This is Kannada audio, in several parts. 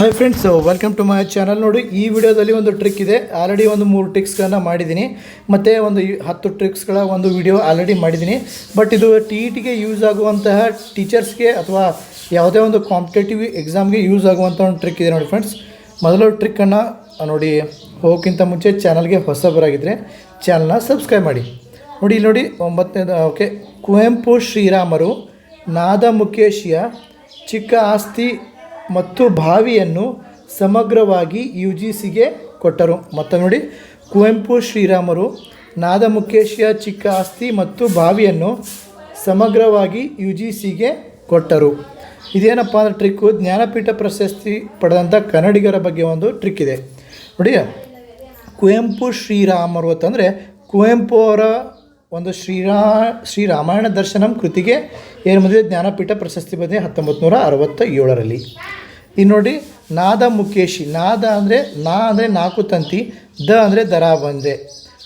Hi friends welcome to my channel ನೋಡಿ, ಈ ವಿಡಿಯೋದಲ್ಲಿ ಒಂದು ಟ್ರಿಕ್ ಇದೆ. ಆಲ್ರೆಡಿ ಒಂದು ಮೂರು ಟ್ರಿಕ್ಸ್ಗಳನ್ನು ಮಾಡಿದ್ದೀನಿ. ಮತ್ತು ಒಂದು ಹತ್ತು ಟ್ರಿಕ್ಸ್ಗಳ ಒಂದು ವಿಡಿಯೋ ಆಲ್ರೆಡಿ ಮಾಡಿದ್ದೀನಿ. ಬಟ್ ಇದು ಟಿ ಇ ಟಿಗೆ ಯೂಸ್ ಆಗುವಂತಹ ಟೀಚರ್ಸ್ಗೆ ಅಥವಾ ಯಾವುದೇ ಒಂದು ಕಾಂಪಿಟೇಟಿವ್ ಎಕ್ಸಾಮ್ಗೆ ಯೂಸ್ ಆಗುವಂಥ ಒಂದು ಟ್ರಿಕ್ ಇದೆ ನೋಡಿ ಫ್ರೆಂಡ್ಸ್ ಮೊದಲು ಟ್ರಿಕ್ಕನ್ನು ನೋಡಿ, ಹೋಗೋಕ್ಕಿಂತ ಮುಂಚೆ ಚಾನಲ್ಗೆ ಹೊಸಬರಾಗಿದ್ದರೆ ಚಾನಲ್ನ ಸಬ್ಸ್ಕ್ರೈಬ್ ಮಾಡಿ. ನೋಡಿ, ಇಲ್ಲಿ ನೋಡಿ ಒಂಬತ್ತನೇದು ಓಕೆ ಕುವೆಂಪು ಶ್ರೀರಾಮರು ನಾದಮುಖೇಶಿಯ ಚಿಕ್ಕ ಆಸ್ತಿ ಮತ್ತು ಬಾವಿಯನ್ನು ಸಮಗ್ರವಾಗಿ ಯು ಜಿ ಸಿಗೆ ಕೊಟ್ಟರು. ಮತ್ತು ನೋಡಿ, ಕುವೆಂಪು ಶ್ರೀರಾಮರು ನಾದಮುಖೇಶಿಯ ಚಿಕ್ಕ ಆಸ್ತಿ ಮತ್ತು ಬಾವಿಯನ್ನು ಸಮಗ್ರವಾಗಿ ಯು ಜಿ ಸಿಗೆ ಕೊಟ್ಟರು. ಇದೇನಪ್ಪ ಅಂದ್ರೆ ಟ್ರಿಕ್ಕು ಜ್ಞಾನಪೀಠ ಪ್ರಶಸ್ತಿ ಪಡೆದಂಥ ಕನ್ನಡಿಗರ ಬಗ್ಗೆ ಒಂದು ಟ್ರಿಕ್ ಇದೆ. ನೋಡಿ ಕುವೆಂಪು ಶ್ರೀರಾಮರು ಅಂತಂದರೆ ಕುವೆಂಪು ಅವರ ಒಂದು ಶ್ರೀರಾ, ಶ್ರೀರಾಮಾಯಣ ದರ್ಶನಂ ಕೃತಿಗೆ ಏನು ಬಂದಿದೆ ಜ್ಞಾನಪೀಠ ಪ್ರಶಸ್ತಿ ಬಂದಿದೆ ಹತ್ತೊಂಬತ್ತು ನೂರ ಅರವತ್ತ ಏಳರಲ್ಲಿ ಇನ್ನು ನೋಡಿ, ನಾದ ಮುಖೇಶಿ ನಾದ ಅಂದರೆ ನಾ ಅಂದರೆ ನಾಲ್ಕು ತಂತಿ, ದ ಅಂದರೆ ದರಾ ಬಂದೆ.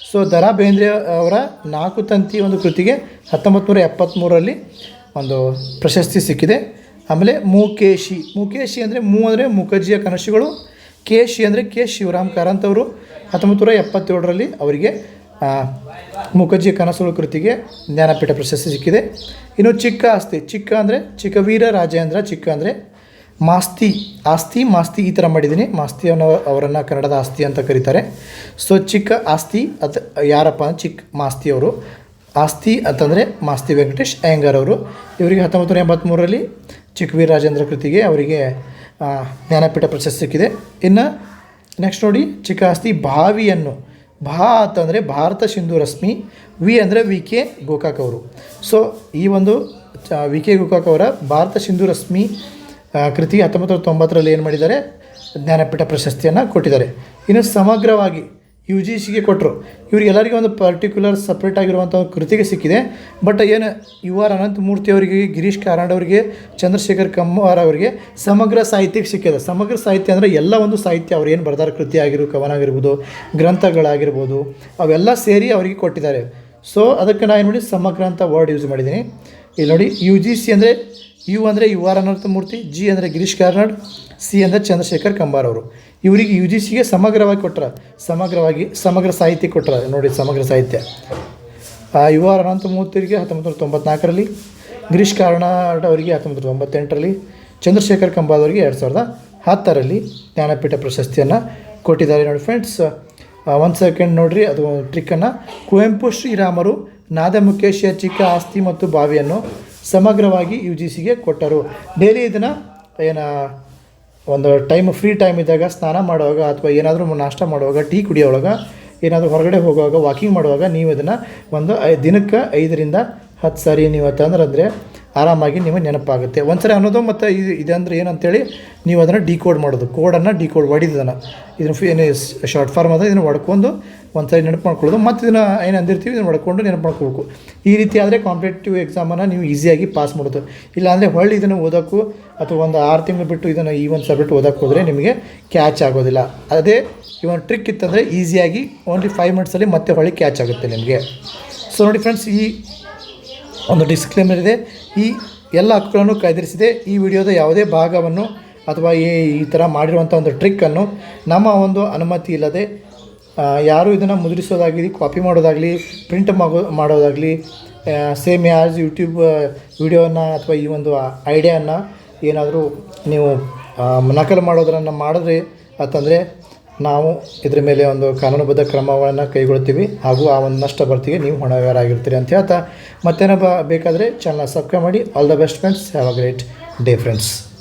ಸೊ ದರಾ ಬೇಂದ್ರೆ ಅವರ ನಾಲ್ಕು ತಂತಿ ಒಂದು ಕೃತಿಗೆ ಹತ್ತೊಂಬತ್ತು ನೂರ ಎಪ್ಪತ್ತ್ಮೂರರಲ್ಲಿ ಒಂದು ಪ್ರಶಸ್ತಿ ಸಿಕ್ಕಿದೆ. ಆಮೇಲೆ ಮುಕೇಶಿ ಮುಕೇಶಿ ಅಂದರೆ ಮೂ ಅಂದರೆ ಮುಖರ್ಜಿಯ ಕನಸುಗಳು, ಕೇಶಿ ಅಂದರೆ ಕೆ ಶಿವರಾಮ್ ಕಾರಂತ್ ಅವರು ಹತ್ತೊಂಬತ್ತು ನೂರ ಎಪ್ಪತ್ತೇಳರಲ್ಲಿ ಅವರಿಗೆ ಆ, ಕನಸುಗಳು ಕೃತಿಗೆ ಜ್ಞಾನಪೀಠ ಪ್ರಶಸ್ತಿ ಸಿಕ್ಕಿದೆ. ಇನ್ನು ಚಿಕ್ಕ ಆಸ್ತಿ ಚಿಕ್ಕ ಅಂದರೆ ಚಿಕ್ಕವೀರ ರಾಜೇಂದ್ರ ಚಿಕ್ಕ ಅಂದರೆ ಮಾಸ್ತಿ ಆಸ್ತಿ ಮಾಸ್ತಿ ಈ ಥರ ಮಾಡಿದ್ದೀನಿ. ಮಾಸ್ತಿ ಅನ್ನೋ ಅವರನ್ನು ಕನ್ನಡದ ಆಸ್ತಿ ಅಂತ ಕರೀತಾರೆ. ಸೊ ಚಿಕ್ಕ ಆಸ್ತಿ ಅದು ಯಾರಪ್ಪ ಚಿಕ್ಕ ಮಾಸ್ತಿ ಅವರು. ಆಸ್ತಿ ಅಂತಂದರೆ ಮಾಸ್ತಿ ವೆಂಕಟೇಶ್ ಅಯ್ಯಂಗಾರ್ ಅವರು. ಇವರಿಗೆ ಹತ್ತೊಂಬತ್ತು ನೂರ ಎಂಬತ್ತ್ಮೂರರಲ್ಲಿ ಚಿಕ್ಕವೀರ ರಾಜೇಂದ್ರ ಕೃತಿಗೆ ಅವರಿಗೆ ಜ್ಞಾನಪೀಠ ಪ್ರಶಸ್ತಿ ಸಿಕ್ಕಿದೆ. ಇನ್ನು ನೆಕ್ಸ್ಟ್ ನೋಡಿ ಚಿಕ್ಕ ಆಸ್ತಿ ಬಾವಿಯನ್ನು. ಭಾ ಅಂತಂದರೆ ಭಾರತ ಸಿಂಧು ರಶ್ಮಿ, ವಿ ಅಂದರೆ ವಿ ಕೆ ಗೋಕಾಕ್ ಅವರು. ಸೊ ಈ ಒಂದು ವಿ ಕೆ ಗೋಕಾಕ್ ಅವರ ಭಾರತ ಸಿಂಧು ರಶ್ಮಿ ಕೃತಿ ಹತ್ತೊಂಬತ್ತು ತೊಂಬತ್ತರಲ್ಲಿ ಏನು ಮಾಡಿದ್ದಾರೆ? ಜ್ಞಾನಪೀಠ ಪ್ರಶಸ್ತಿಯನ್ನು ಕೊಟ್ಟಿದ್ದಾರೆ. ಇನ್ನು ಸಮಗ್ರವಾಗಿ ಯು ಜಿ ಸಿಗೆ ಕೊಟ್ಟರು ಇವರಿಗೆಲ್ಲರಿಗೂ ಒಂದು ಪರ್ಟಿಕ್ಯುಲರ್ ಸಪ್ರೇಟ್ ಆಗಿರುವಂಥ ಒಂದು ಕೃತಿಗೆ ಸಿಕ್ಕಿದೆ. ಬಟ್ ಏನು, ಯು ಆರ್ ಅನಂತಮೂರ್ತಿ ಅವರಿಗೆ, ಗಿರೀಶ್ ಕಾರ್ನಾಡ್ ಅವರಿಗೆ, ಚಂದ್ರಶೇಖರ್ ಕಮ್ಮಾರ್ ಅವರಿಗೆ ಸಮಗ್ರ ಸಾಹಿತ್ಯಕ್ಕೆ ಸಿಕ್ಕಿದೆ. ಸಮಗ್ರ ಸಾಹಿತ್ಯ ಅಂದರೆ ಎಲ್ಲ ಒಂದು ಸಾಹಿತ್ಯ, ಅವ್ರು ಏನು ಬರ್ದಾರ, ಕೃತಿ ಆಗಿರೋ ಕವನ ಆಗಿರ್ಬೋದು ಗ್ರಂಥಗಳಾಗಿರ್ಬೋದು, ಅವೆಲ್ಲ ಸೇರಿ ಅವರಿಗೆ ಕೊಟ್ಟಿದ್ದಾರೆ. ಸೊ ಅದಕ್ಕೆ ನಾನು ಏನು ಮಾಡಿ ಸಮಗ್ರ ಅಂತ ವರ್ಡ್ ಯೂಸ್ ಮಾಡಿದ್ದೀನಿ. ಇಲ್ಲಿ ನೋಡಿ ಯು ಜಿ ಸಿ ಅಂದರೆ ಯು ಅಂದರೆ ಯು ಆರ್ ಅನಂತಮೂರ್ತಿ ಜಿ ಅಂದರೆ ಗಿರೀಶ್ ಕಾರ್ನಾಡ್, ಸಿ ಅಂದರೆ ಚಂದ್ರಶೇಖರ್ ಕಂಬಾರ್ ಅವರು. ಇವರಿಗೆ ಯು ಜಿ ಸಿಗೆ ಸಮಗ್ರವಾಗಿ ಕೊಟ್ಟರೆ ಸಮಗ್ರವಾಗಿ, ಸಮಗ್ರ ಸಾಹಿತ್ಯ ಕೊಟ್ಟರೆ ನೋಡಿ ಸಮಗ್ರ ಸಾಹಿತ್ಯ. ಯು ಆರ್ ಅನಂತಮೂರ್ತಿಗೆ ಹತ್ತೊಂಬತ್ತು ನೂರ ತೊಂಬತ್ನಾಲ್ಕರಲ್ಲಿ, ಗಿರೀಶ್ ಕಾರ್ನಾಡ್ ಅವರಿಗೆ ಹತ್ತೊಂಬತ್ತು ನೂರ ತೊಂಬತ್ತೆಂಟರಲ್ಲಿ, ಚಂದ್ರಶೇಖರ್ ಕಂಬಾರ್ ಅವರಿಗೆ ಎರಡು ಸಾವಿರದ ಹತ್ತರಲ್ಲಿ ಜ್ಞಾನಪೀಠ ಪ್ರಶಸ್ತಿಯನ್ನು ಕೊಟ್ಟಿದ್ದಾರೆ ನೋಡಿ ಫ್ರೆಂಡ್ಸ್ ಒಂದು ಸೆಕೆಂಡ್ ನೋಡಿರಿ, ಅದು ಟ್ರಿಕ್ಕನ್ನು ಕುವೆಂಪು ಶ್ರೀರಾಮರು ನಾದ ಮುಖೇಶಿಯ ಚಿಕ್ಕ ಆಸ್ತಿ ಮತ್ತು ಬಾವಿಯನ್ನು ಸಮಗ್ರವಾಗಿ ಯು ಜಿ ಸಿಗೆ ಕೊಟ್ಟರು. ಡೈಲಿ ಇದನ್ನು ಏನು, ಒಂದು ಟೈಮ್ ಫ್ರೀ ಟೈಮ್ ಇದ್ದಾಗ ಸ್ನಾನ ಮಾಡುವಾಗ ಅಥವಾ ಏನಾದರೂ ನಾಷ್ಟ ಮಾಡುವಾಗ, ಟೀ ಕುಡಿಯೋವಾಗ, ಏನಾದರೂ ಹೊರಗಡೆ ಹೋಗುವಾಗ ವಾಕಿಂಗ್ ಮಾಡುವಾಗ, ನೀವು ಇದನ್ನು ಒಂದು ದಿನಕ್ಕೆ ಐದರಿಂದ ಹತ್ತು ಸಾರಿ ನೀವು ತಂದ್ರೆ ಅಂದರೆ ಆರಾಮಾಗಿ ನಿಮಗೆ ನೆನಪಾಗುತ್ತೆ. ಒಂದ್ಸರಿ ಅನ್ನೋದು ಮತ್ತು ಇದು ಇದಂದ್ರೆ ಏನಂತೇಳಿ ನೀವು ಅದನ್ನು ಡಿಕೋಡ್ ಮಾಡೋದು. ಕೋಡನ್ನು ಡಿಕೋಡ್ ಹೊಡಿದನ್ನು ಇದನ್ನು ಫಿ ಶಾರ್ಟ್ ಫಾರ್ಮ್ ಅದ, ಇದನ್ನು ಹೊಡ್ಕೊಂಡು ಒಂದ್ಸರಿ ನೆನಪು ಮಾಡ್ಕೊಳ್ಳೋದು. ಮತ್ತು ಇದನ್ನು ಏನು ಅಂದಿರ್ತೀವಿ, ಇದನ್ನು ಹೊಡ್ಕೊಂಡು ನೆನಪು ಮಾಡ್ಕೋಬೇಕು ಈ ರೀತಿ ಆದರೆ ಕಾಂಪಿಟೇಟಿವ್ ಎಕ್ಸಾಮನ್ನು ನೀವು ಈಸಿಯಾಗಿ ಪಾಸ್ ಮಾಡೋದು. ಇಲ್ಲಾಂದರೆ ಹೊಳ್ಳಿ ಇದನ್ನು ಓದೋಕ್ಕೂ ಅಥವಾ ಒಂದು ಆರು ತಿಂಗಳು ಬಿಟ್ಟು ಇದನ್ನು ಈ ಒಂದು ಸಬ್ಜೆಕ್ಟ್ ಓದೋಕ್ಕೆ ಹೋದರೆ ನಿಮಗೆ ಕ್ಯಾಚ್ ಆಗೋದಿಲ್ಲ. ಅದೇ ಈ ಒಂದು ಟ್ರಿಕ್ ಇತ್ತಂದರೆ ಈಸಿಯಾಗಿ ಓನ್ಲಿ ಫೈವ್ ಮಿನಿಟ್ಸಲ್ಲಿ ಮತ್ತೆ ಹೊಳ್ಳಿ ಕ್ಯಾಚ್ ಆಗುತ್ತೆ ನಿಮಗೆ. ಸೊ ನೋಡಿ ಫ್ರೆಂಡ್ಸ್ ಈ ಒಂದು ಡಿಸ್ಕ್ಲೇಮರ್ ಇದೆ. ಈ ಎಲ್ಲ ಹಕ್ಕುಗಳನ್ನು ಕಾಯ್ದಿರಿಸಿದೆ. ಈ ವಿಡಿಯೋದ ಯಾವುದೇ ಭಾಗವನ್ನು ಅಥವಾ ಈ ಈ ಥರ ಮಾಡಿರುವಂಥ ಒಂದು ಟ್ರಿಕ್ಕನ್ನು ನಮ್ಮ ಒಂದು ಅನುಮತಿ ಇಲ್ಲದೆ ಯಾರು ಇದನ್ನು ಮುದ್ರಿಸೋದಾಗಲಿ ಕಾಪಿ ಮಾಡೋದಾಗಲಿ ಪ್ರಿಂಟ್ ಮಾಡೋ ಮಾಡೋದಾಗಲಿ ಸೇಮ್ ಯಾಸ್ ಯೂಟ್ಯೂಬ್ ವಿಡಿಯೋನ ಅಥವಾ ಈ ಒಂದು ಐಡಿಯಾನ ಏನಾದರೂ ನೀವು ನಕಲು ಮಾಡೋದನ್ನು ಮಾಡಿದ್ರೆ ಅಂತಂದರೆ ನಾವು ಇದ್ರ ಮೇಲೆ ಒಂದು ಕಾನೂನುಬದ್ಧ ಕ್ರಮಗಳನ್ನು ಕೈಗೊಳ್ತೀವಿ ಹಾಗೂ ಆ ಒಂದು ನಷ್ಟ ಬರ್ತಿಗೆ ನೀವು ಹೊಣೆಗಾರಾಗಿರ್ತೀರಿ ಅಂತ ಹೇಳ್ತಾ ಮತ್ತೇನೋ ಬ ಬೇಕಾದರೆ ಚಾನಲ್ ಸಬ್ಸ್ಕ್ರೈಬ್ ಮಾಡಿ. All the best friends have a great day friends